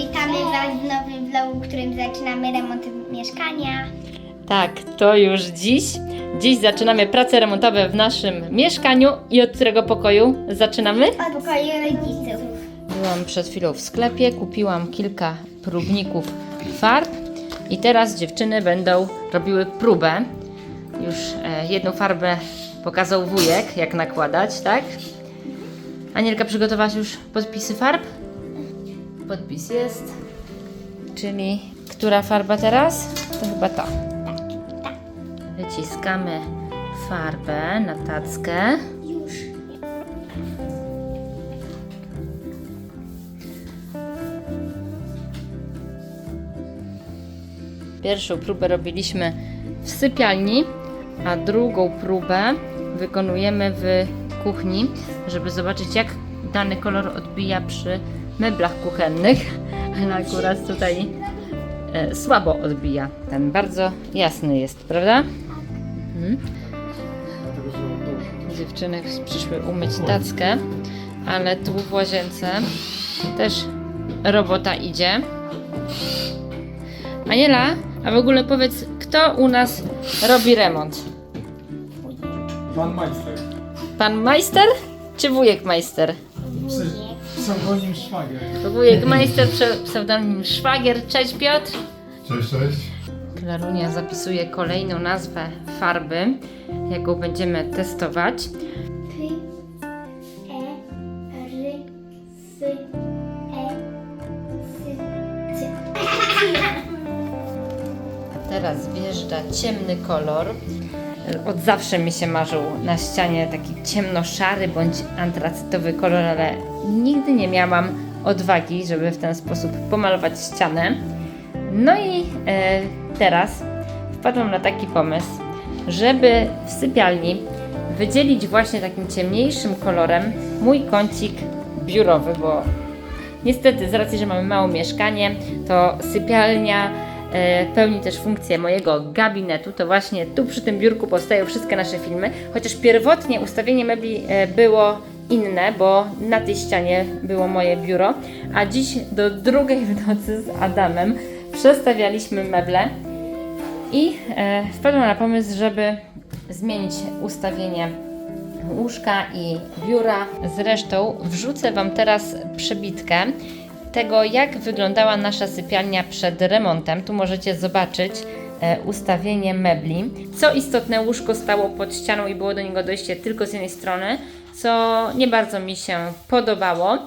Witamy Was w nowym vlogu, w którym zaczynamy remont mieszkania. Tak, to już dziś. Dziś zaczynamy prace remontowe w naszym mieszkaniu i od którego pokoju zaczynamy? Od pokoju rodziców. Byłam przed chwilą w sklepie, kupiłam kilka próbników farb i teraz dziewczyny będą robiły próbę. Już e, jedną farbę pokazał wujek, jak nakładać, tak? Anielka, przygotowałaś już podpisy farb? Podpis jest. Czyli która farba teraz? To chyba ta. Wyciskamy farbę na tackę. Już. Pierwszą próbę robiliśmy w sypialni, a drugą próbę wykonujemy w kuchni, żeby zobaczyć jak dany kolor odbija przy meblach kuchennych. Ale akurat tutaj e, słabo odbija. Ten bardzo jasny jest, prawda? Mhm. Dziewczyny przyszły umyć tackę, ale tu w łazience też robota idzie. Aniela, a w ogóle powiedz, kto u nas robi remont? Pan majster. Pan majster czy wujek majster? Pseudonim szwagier. To wujek majster, prze- pseudonim szwagier. Cześć Piotr. Cześć, cześć. Klarunia zapisuje kolejną nazwę farby, jaką będziemy testować. P, E, R, S, E, S, C. Teraz wjeżdża ciemny kolor. Od zawsze mi się marzył na ścianie taki ciemno-szary bądź antracytowy kolor, ale nigdy nie miałam odwagi, żeby w ten sposób pomalować ścianę. No i e, teraz wpadłam na taki pomysł, żeby w sypialni wydzielić właśnie takim ciemniejszym kolorem mój kącik biurowy, bo Niestety, z racji, że mamy mało mieszkanie, to sypialnia pełni też funkcję mojego gabinetu. To właśnie tu przy tym biurku powstają wszystkie nasze filmy. Chociaż pierwotnie ustawienie mebli e, było inne, bo na tej ścianie było moje biuro, a dziś do drugiej w nocy z Adamem przestawialiśmy meble i e, wpadłam na pomysł, żeby zmienić ustawienie łóżka i biura. Zresztą wrzucę Wam teraz przebitkę tego, jak wyglądała nasza sypialnia przed remontem. Tu możecie zobaczyć e, ustawienie mebli. Co istotne, łóżko stało pod ścianą i było do niego dojście tylko z jednej strony, co nie bardzo mi się podobało.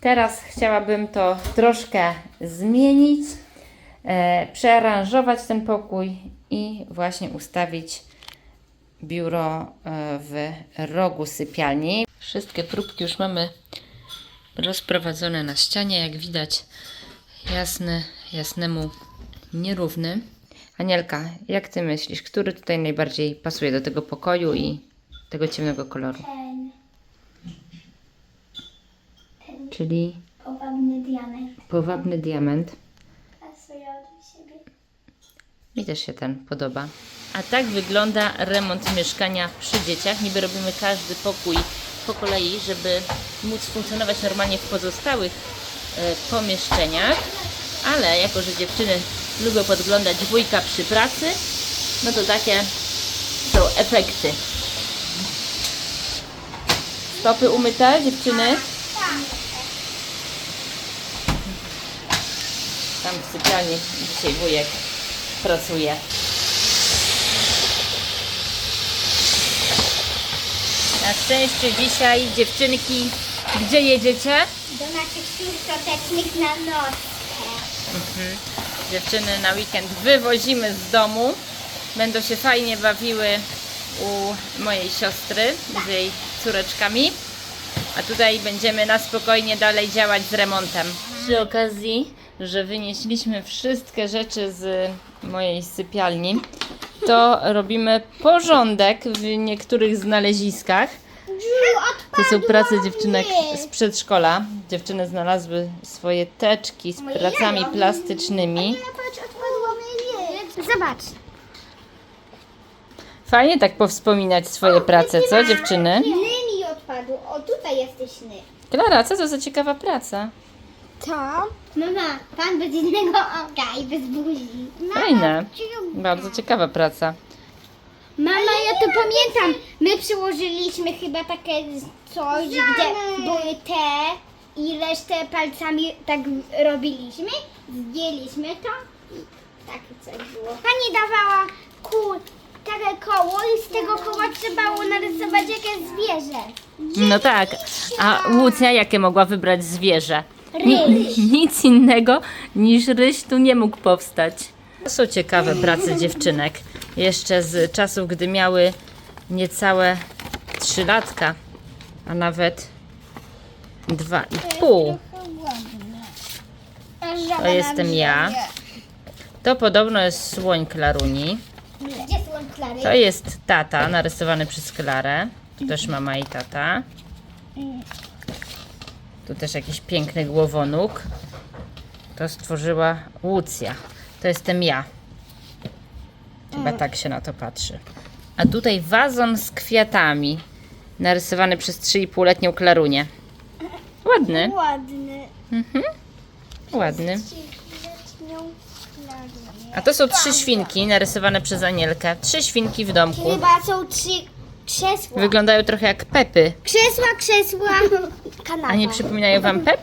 Teraz chciałabym to troszkę zmienić, e, przearanżować ten pokój i właśnie ustawić biuro e, w rogu sypialni. Wszystkie próbki już mamy rozprowadzone na ścianie, jak widać jasny, jasnemu nierówny. Anielka, jak Ty myślisz, który tutaj najbardziej pasuje do tego pokoju i tego ciemnego koloru? Ten Czyli powabny diament. powabny diament. Pasuje od siebie. Mi też się ten podoba. A tak wygląda remont mieszkania przy dzieciach. Niby robimy każdy pokój po kolei, żeby móc funkcjonować normalnie w pozostałych e, pomieszczeniach. Ale jako, że dziewczyny lubią podglądać wujka przy pracy, no to takie są efekty. Stopy umyte, dziewczyny? Tam w sypialni dzisiaj wujek pracuje. Na szczęście dzisiaj dziewczynki, gdzie jedziecie? Do naszych sił świątecznych na noc. Dziewczyny na weekend wywozimy z domu. Będą się fajnie bawiły u mojej siostry z jej córeczkami. A tutaj będziemy na spokojnie dalej działać z remontem. Przy okazji, że wynieśliśmy wszystkie rzeczy z mojej sypialni, to robimy porządek w niektórych znaleziskach. To są prace dziewczynek z przedszkola. Dziewczyny znalazły swoje teczki z pracami plastycznymi. Zobacz. Fajnie tak powspominać swoje prace, co dziewczyny? Ny mi odpadł. O, tutaj jesteś ny. Klara, co to za ciekawa praca? To? Mama, pan bez jednego oka i bez buzi. Fajne. Bardzo ciekawa praca. Mama, ja to pamiętam. My przyłożyliśmy chyba takie coś, gdzie były te i resztę palcami tak robiliśmy. Zdjęliśmy to i takie coś było. Pani dawała kół, takie koło i z tego koła trzeba było narysować jakieś zwierzę. No tak. A Łucja jakie mogła wybrać zwierzę? Ni- nic innego niż ryś tu nie mógł powstać. To są ciekawe prace dziewczynek. Jeszcze z czasów, gdy miały niecałe 3 latka, a nawet dwa i pół. To jestem ja. To podobno jest słoń Klaruni. Gdzie są Klary? To jest tata narysowany przez Klarę. Tu też mama i tata. Tu też jakiś piękny głowonóg. To stworzyła Łucja. To jestem ja. Chyba tak się na to patrzy. A tutaj wazon z kwiatami. Narysowany przez 3,5-letnią Klarunię. Ładny, Ładny. ładny. A to są trzy świnki narysowane przez Anielkę. Trzy świnki w domku. Chyba są trzy krzesła. Wyglądają trochę jak Pepy. Krzesła, krzesła. Kanapa. A nie przypominają wam Pep?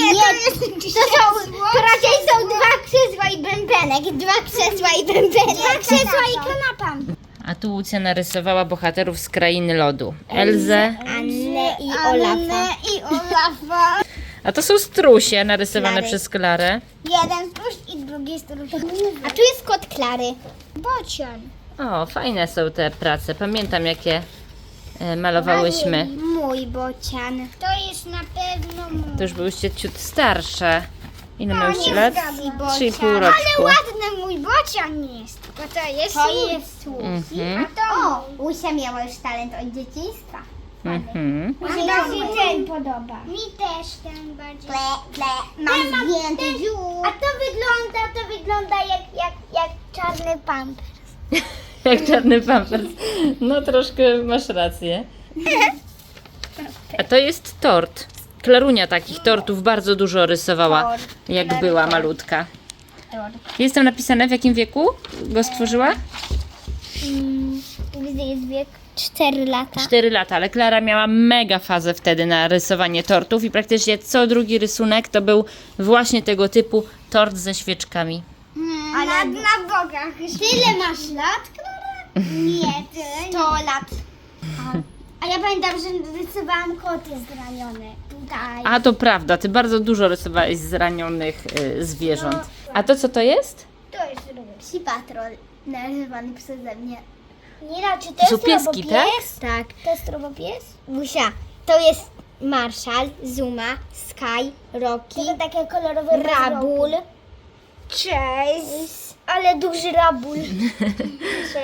Nie, to jest to są, to raczej są dwa krzesła i bębenek. Dwa krzesła i bębenek. Dwa krzesła i kanapa. A tu Łucja narysowała bohaterów z krainy lodu. Elzę. Annę i Olafa. i Olafa. A to są strusie narysowane Klary. przez Klarę. Jeden struś i drugi struś. A tu jest kot Klary. Bocian. O, fajne są te prace. Pamiętam jakie e, malowałyśmy. Mój bocian. To jest na pewno mój. To już byłyście ciut starsze. Ile miałyście lat? bocian. Trzy i pół roczku. Ale ładny mój bocian jest. Bo to jest To jest Mhm. A to o, Łusia miała już talent od dzieciństwa. Mhm. Mi się ten podoba. Mi też ten bardziej. Ple, ple, mam zdjęty dziób. A to wygląda, to wygląda jak, jak, jak czarny pamper. Jak czarny pampers. No troszkę masz rację. A to jest tort. Klarunia takich tortów bardzo dużo rysowała, Tort. jak była malutka. Jest tam napisane w jakim wieku go stworzyła? Gdy jest wiek 4 lata. 4 lata, ale Klara miała mega fazę wtedy na rysowanie tortów i praktycznie co drugi rysunek to był właśnie tego typu tort ze świeczkami. Ale na, na bokach. Tyle masz lat? Nie, tyle. 100 lat. A ja pamiętam, że rysowałam koty zranione. Tutaj. A to prawda, ty bardzo dużo rysowałeś zranionych y, zwierząt. A to co to jest? To jest Psi Patrol, narysowany przeze mnie. Nina, czy to, To są jest pieski, robopies? tak? To jest robopies? Musia, to jest Marshall, Zuma, Sky, Rocky, to takie kolorowe Rabul. Cześć. Ale duży Rabul. Cześć.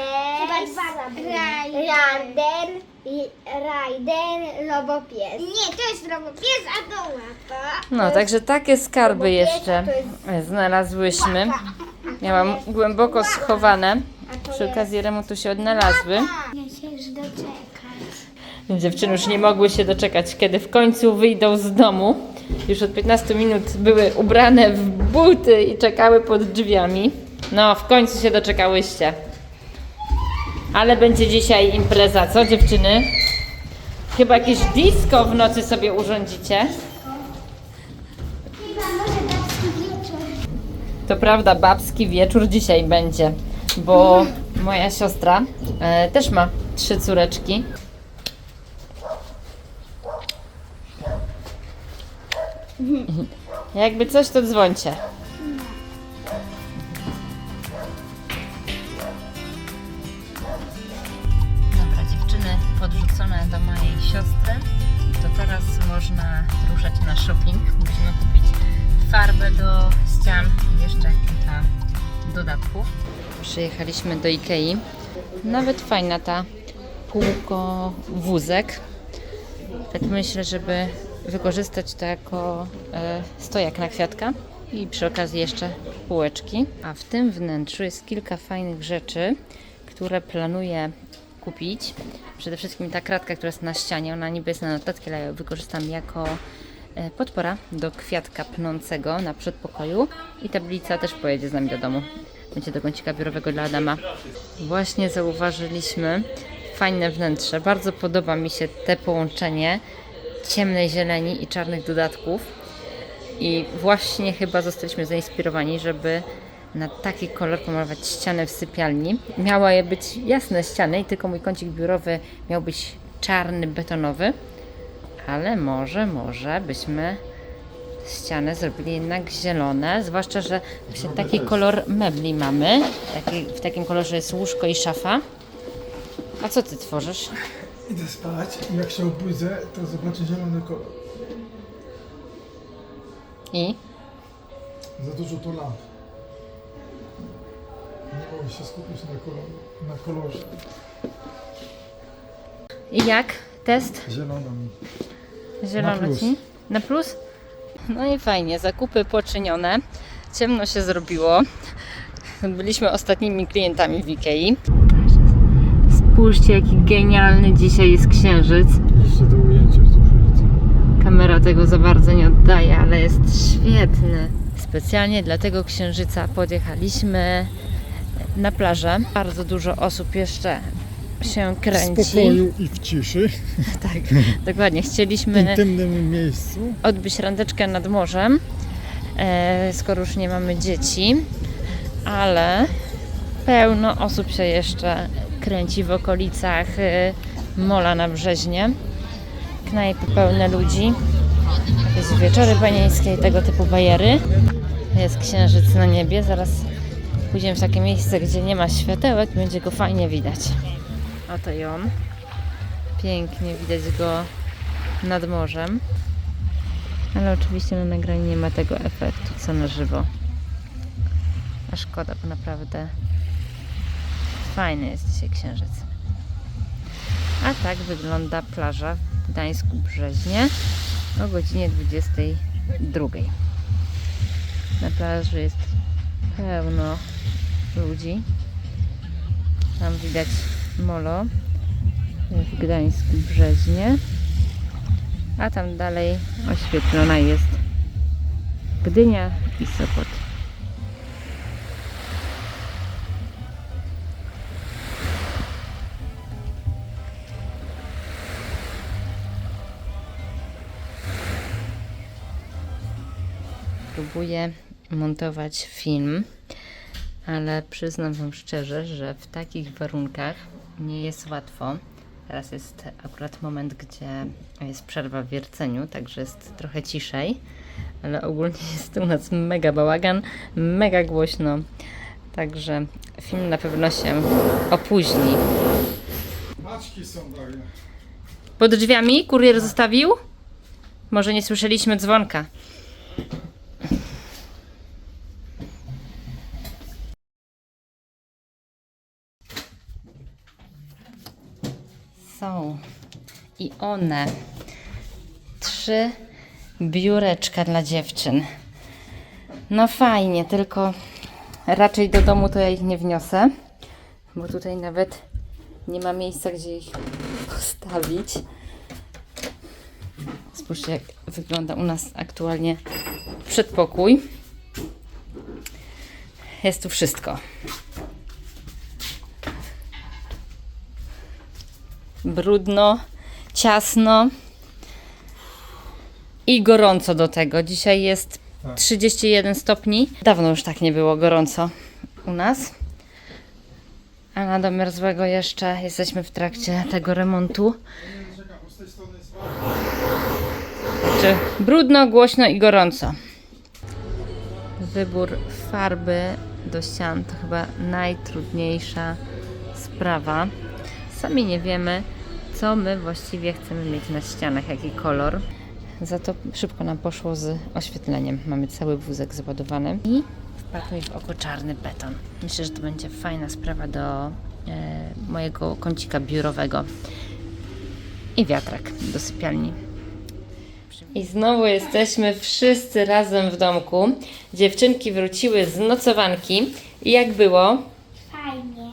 Raiden i Raiden, robopies. Nie, to jest robopies, a to łapa. No, także takie skarby jeszcze znalazłyśmy. Miałam głęboko schowane. Przy okazji remontu się odnalazły. Ja się już doczekać. Dziewczyny już nie mogły się doczekać, kiedy w końcu wyjdą z domu. Już od 15 minut były ubrane w buty i czekały pod drzwiami. No, w końcu się doczekałyście. Ale będzie dzisiaj impreza, co dziewczyny? Chyba jakieś disco w nocy sobie urządzicie. Chyba może dać wieczór. To prawda, babski wieczór dzisiaj będzie, bo moja siostra e, też ma trzy córeczki. Jakby coś, to dzwońcie. Siostry. To teraz można ruszać na shopping. Musimy kupić farbę do ścian i jeszcze kilka dodatków. Przyjechaliśmy do Ikei. Nawet fajna ta półko wózek. Tak myślę, żeby wykorzystać to jako e, stojak na kwiatka i przy okazji jeszcze półeczki. A w tym wnętrzu jest kilka fajnych rzeczy, które planuję kupić. Przede wszystkim ta kratka, która jest na ścianie, ona niby jest na notatki, ale ja ją wykorzystam jako e, podpora do kwiatka pnącego na przedpokoju i tablica też pojedzie z nami do domu. Będzie do kącika biurowego dla Adama. Właśnie zauważyliśmy fajne wnętrze. Bardzo podoba mi się te połączenie ciemnej zieleni i czarnych dodatków. I właśnie chyba zostaliśmy zainspirowani, żeby na taki kolor pomalować ścianę w sypialni. Miały je być jasne ściany i tylko mój kącik biurowy miał być czarny, betonowy. Ale może, może byśmy ścianę zrobili jednak zielone, zwłaszcza, że właśnie taki kolor mebli mamy. Taki, w takim kolorze jest łóżko i szafa. A co ty tworzysz? Idę spać i jak się obudzę, to zobaczę zielony kolor. I? Za dużo tu lamp. Nie mogę się skupić na, kolor, na kolorze. I jak? Test? Zielono mi. Zielono Na plus. ci? Na plus? No i fajnie, zakupy poczynione. Ciemno się zrobiło. Byliśmy ostatnimi klientami w Ikei. Spójrzcie, jaki genialny dzisiaj jest księżyc. Jeszcze do ujęcia. Kamera tego za bardzo nie oddaje, ale jest świetny. Specjalnie dla tego księżyca podjechaliśmy na plażę. Bardzo dużo osób jeszcze się W kręci. spokoju i w ciszy, Tak, dokładnie. w Chcieliśmy intymnym miejscu. odbyć randeczkę nad morzem, e, skoro już nie mamy dzieci, ale pełno osób się jeszcze kręci w okolicach e, Mola na Brzeźnie. Knajpy pełne ludzi. Jest wieczory panieńskie i tego typu bajery. Jest księżyc na niebie. Zaraz pójdziemy w takie miejsce, gdzie nie ma światełek, będzie go fajnie widać. Oto i on. Pięknie widać go nad morzem. Ale oczywiście na nagraniu nie ma tego efektu, co na żywo. A szkoda, bo naprawdę fajny jest dzisiaj księżyc. A tak wygląda plaża w Gdańsku Brzeźnie o godzinie 22. Na plaży jest pełno ludzi. Tam widać molo w Gdańsku Brzeźnie a tam dalej oświetlona jest Gdynia i Sopot. Próbuję montować film, ale przyznam Wam szczerze, że w takich warunkach nie jest łatwo. Teraz jest akurat moment, gdzie jest przerwa w wierceniu, także jest trochę ciszej, ale ogólnie jest u nas mega bałagan, mega głośno, także film na pewno się opóźni. Maczki są. Pod drzwiami kurier zostawił? Może nie słyszeliśmy dzwonka. Są i one. Trzy biureczka dla dziewczyn. No fajnie, tylko raczej do domu to ja ich nie wniosę, bo tutaj nawet nie ma miejsca, gdzie ich postawić. Spójrzcie, jak wygląda u nas aktualnie przedpokój. Jest tu wszystko. Brudno, ciasno i gorąco do tego. Dzisiaj jest Tak. 31 stopni. Dawno już tak nie było gorąco u nas. A na domiar złego jeszcze jesteśmy w trakcie tego remontu. Także brudno, głośno i gorąco. Wybór farby do ścian to chyba najtrudniejsza sprawa. Sami nie wiemy, co my właściwie chcemy mieć na ścianach, jaki kolor. Za to szybko nam poszło z oświetleniem. Mamy cały wózek załadowany i wpadł mi w oko czarny beton. Myślę, że to będzie fajna sprawa do e, mojego kącika biurowego. I wiatrak do sypialni. I znowu jesteśmy wszyscy razem w domku. Dziewczynki wróciły z nocowanki. I jak było? Fajnie.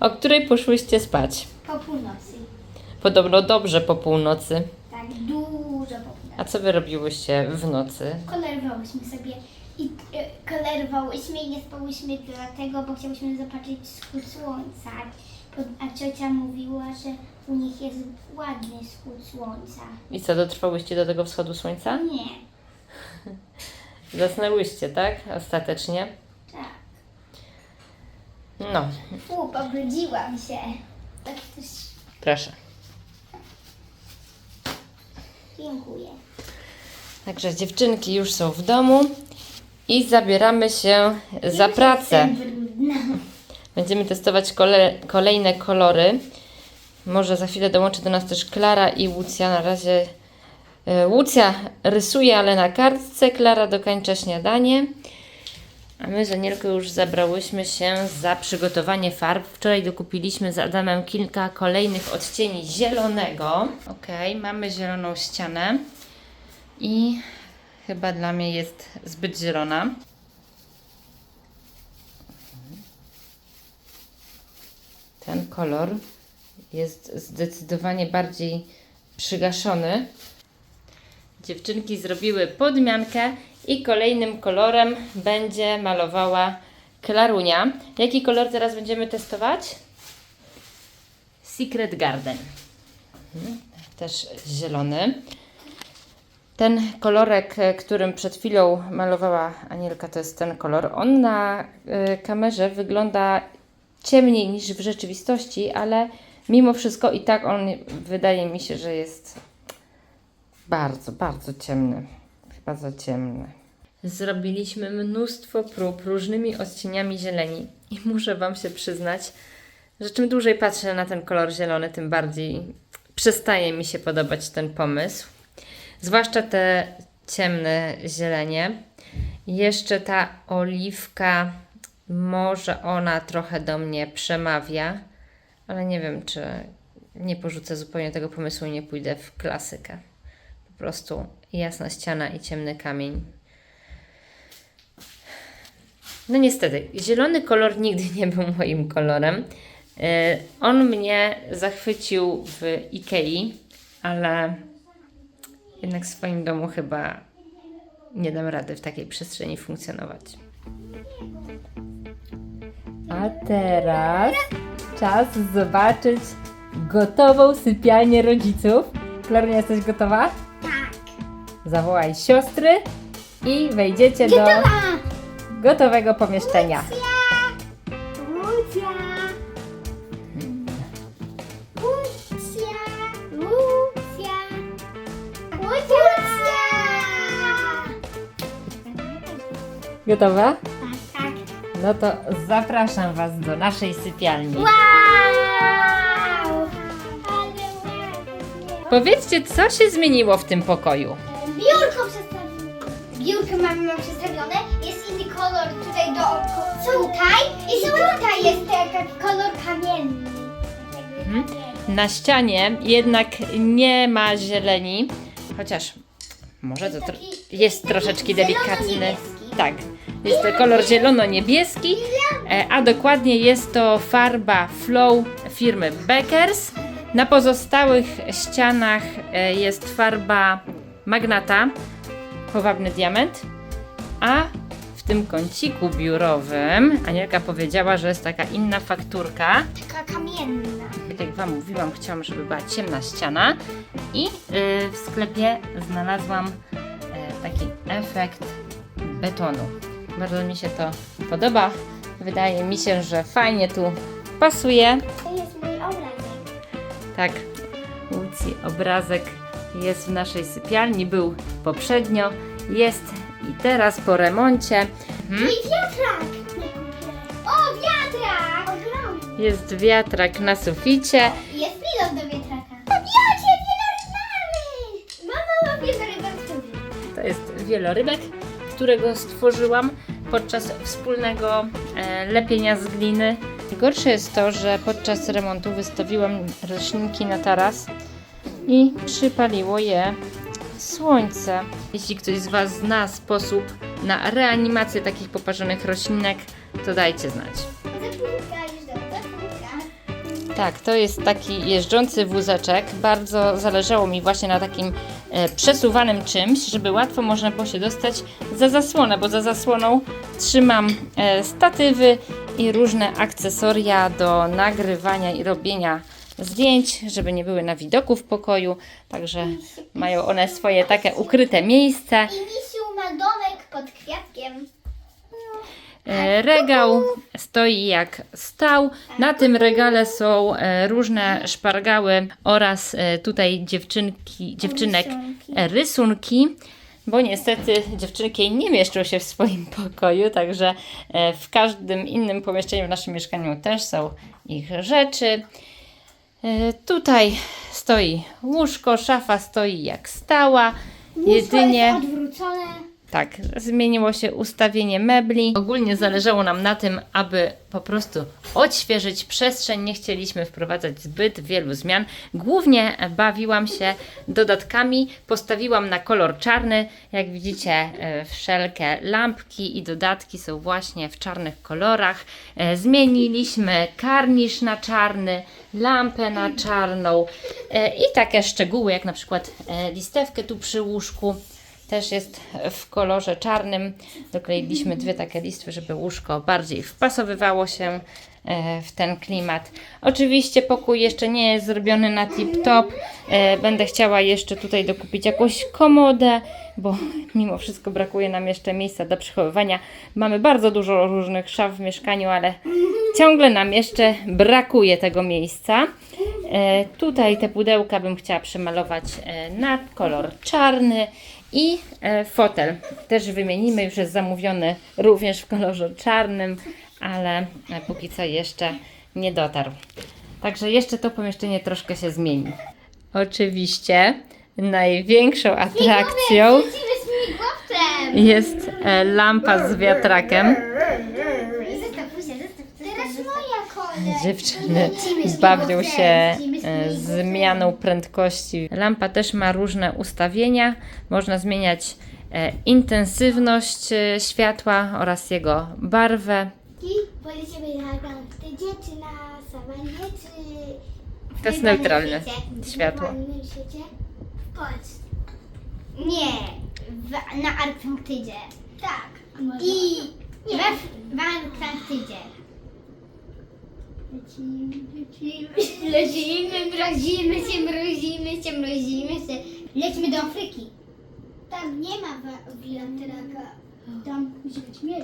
O której poszłyście spać? Po północy. Podobno dobrze po północy. Tak dużo po północy. A co wy robiłyście w nocy? Kolorowałyśmy sobie i e, kolorowałyśmy i nie spałyśmy dlatego, bo chciałyśmy zobaczyć wschód słońca. A ciocia mówiła, że u nich jest ładny wschód słońca. I co, dotrwałyście do tego wschodu słońca? Nie, Zasnęłyście, tak? Ostatecznie? tak. No, U, pobrudziłam się. Tak proszę. dziękuję. Także dziewczynki już są w domu i zabieramy się za pracę. brudna. Będziemy testować kole, kolejne kolory. Może za chwilę dołączy do nas też Klara i Łucja. Na razie e, Łucja rysuje, ale na kartce. Klara dokończa śniadanie. A my z Anielką już zabrałyśmy się za przygotowanie farb. Wczoraj dokupiliśmy z Adamem kilka kolejnych odcieni zielonego. Ok, mamy zieloną ścianę i chyba dla mnie jest zbyt zielona. Ten kolor jest zdecydowanie bardziej przygaszony. Dziewczynki zrobiły podmiankę i kolejnym kolorem będzie malowała Klarunia. Jaki kolor teraz będziemy testować? Secret Garden. Mhm, Też zielony. Ten kolorek, e, którym przed chwilą malowała Anielka, to jest ten kolor. On na e, kamerze wygląda ciemniej niż w rzeczywistości, ale mimo wszystko i tak on wydaje mi się, że jest bardzo, bardzo ciemny. Chyba za ciemny. Zrobiliśmy mnóstwo prób różnymi odcieniami zieleni i muszę Wam się przyznać, że czym dłużej patrzę na ten kolor zielony, tym bardziej przestaje mi się podobać ten pomysł. Zwłaszcza te ciemne zielenie. Jeszcze ta oliwka, może ona trochę do mnie przemawia, ale nie wiem, czy nie porzucę zupełnie tego pomysłu i nie pójdę w klasykę. Po prostu jasna ściana i ciemny kamień. No niestety, zielony kolor nigdy nie był moim kolorem. E, On mnie zachwycił w Ikei, ale jednak w swoim domu chyba nie dam rady w takiej przestrzeni funkcjonować. A teraz czas zobaczyć gotową sypialnię rodziców. Klarunia, jesteś gotowa? Tak. Zawołaj siostry i wejdziecie do gotowego pomieszczenia. Lucja! Lucja! Lucja! Lucja! Gotowa? Tak, tak. No to zapraszam Was do naszej sypialni. Wow! Powiedzcie, co się zmieniło w tym pokoju? Biurko przedstawione. Biurko mamy mam. Tutaj dookoła. Tutaj i tutaj jest taki kolor kamienny. Mhm. Na ścianie jednak nie ma zieleni, chociaż może to tro- jest troszeczkę delikatny. Tak, jest to kolor zielono-niebieski, e, a dokładnie jest to farba Flow firmy Beckers. Na pozostałych ścianach e, jest farba Magnata, powabny diament, a tym kąciku biurowym Anielka powiedziała, że jest taka inna fakturka. Taka kamienna. Tak jak Wam mówiłam, chciałam, żeby była ciemna ściana i y, w sklepie znalazłam y, taki efekt betonu. Bardzo mi się to podoba. Wydaje mi się, że fajnie tu pasuje. To jest mój obrazek. Tak, Łucji obrazek jest w naszej sypialni, był poprzednio, jest i teraz po remoncie. Mhm. I wiatrak. O, wiatrak! Ogromny. Jest wiatrak na suficie. Jest pilot do wiatraka. Objacie wielorybami! Mama w studiu. To jest wielorybek, którego stworzyłam podczas wspólnego e, lepienia z gliny. Gorsze jest to, że podczas remontu wystawiłam roślinki na taras i przypaliło je słońce. Jeśli ktoś z Was zna sposób na reanimację takich poparzonych roślinek, to dajcie znać. Tak, to jest taki jeżdżący wózeczek. Bardzo zależało mi właśnie na takim e, przesuwanym czymś, żeby łatwo można było się dostać za zasłonę, bo za zasłoną trzymam e, statywy i różne akcesoria do nagrywania i robienia zdjęć, żeby nie były na widoku w pokoju, także mają one swoje takie ukryte miejsce. I Misiu ma domek pod kwiatkiem. E, Regał stoi jak stał. Na tym regale są e, różne szpargały oraz e, tutaj dziewczynki, dziewczynek Rysunki. Bo niestety dziewczynki nie mieszczą się w swoim pokoju, także w każdym innym pomieszczeniu w naszym mieszkaniu też są ich rzeczy. E, Tutaj stoi łóżko, szafa stoi jak stała. Jedynie. Jest odwrócone. Tak, zmieniło się ustawienie mebli. Ogólnie zależało nam na tym, aby po prostu odświeżyć przestrzeń. Nie chcieliśmy wprowadzać zbyt wielu zmian. Głównie bawiłam się dodatkami. Postawiłam na kolor czarny. Jak widzicie, e, wszelkie lampki i dodatki są właśnie w czarnych kolorach. E, Zmieniliśmy karnisz na czarny, lampę na czarną. E, i takie szczegóły, jak na przykład e, listewkę tu przy łóżku też jest w kolorze czarnym. Dokleiliśmy dwie takie listwy, żeby łóżko bardziej wpasowywało się e, w ten klimat. Oczywiście pokój jeszcze nie jest zrobiony na tip-top. E, Będę chciała jeszcze tutaj dokupić jakąś komodę, bo mimo wszystko brakuje nam jeszcze miejsca do przechowywania. Mamy bardzo dużo różnych szaf w mieszkaniu, ale ciągle nam jeszcze brakuje tego miejsca. E, tutaj te pudełka bym chciała przemalować na kolor czarny i e, fotel też wymienimy, już jest zamówiony również w kolorze czarnym, ale e, póki co jeszcze nie dotarł. Także jeszcze to pomieszczenie troszkę się zmieni. Oczywiście największą atrakcją jest e, lampa z wiatrakiem. Dziewczyny bawią się zmianą prędkości. Lampa też ma różne ustawienia. Można zmieniać e, intensywność e, światła oraz jego barwę. I na czy na czy... w To jest neutralne świecie? W światło. normalnym świecie? W Polsce. Nie, w, na Antarktydzie. Tak. I we, w Antarktydzie. Lecimy, lecimy, lecimy, mrozimy się, mrozimy się, mrozimy się. Lecimy do Afryki. Tam nie ma wiatraka. Tam musi być miel.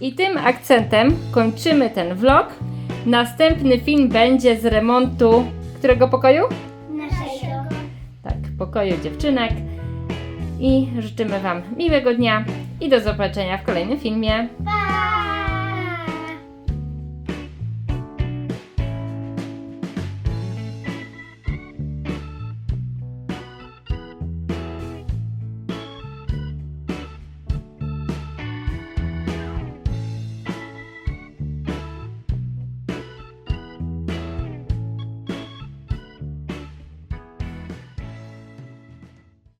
I tym akcentem kończymy ten vlog. Następny film będzie z remontu którego pokoju? Naszego. Tak, pokoju dziewczynek. I życzymy Wam miłego dnia i do zobaczenia w kolejnym filmie. Pa!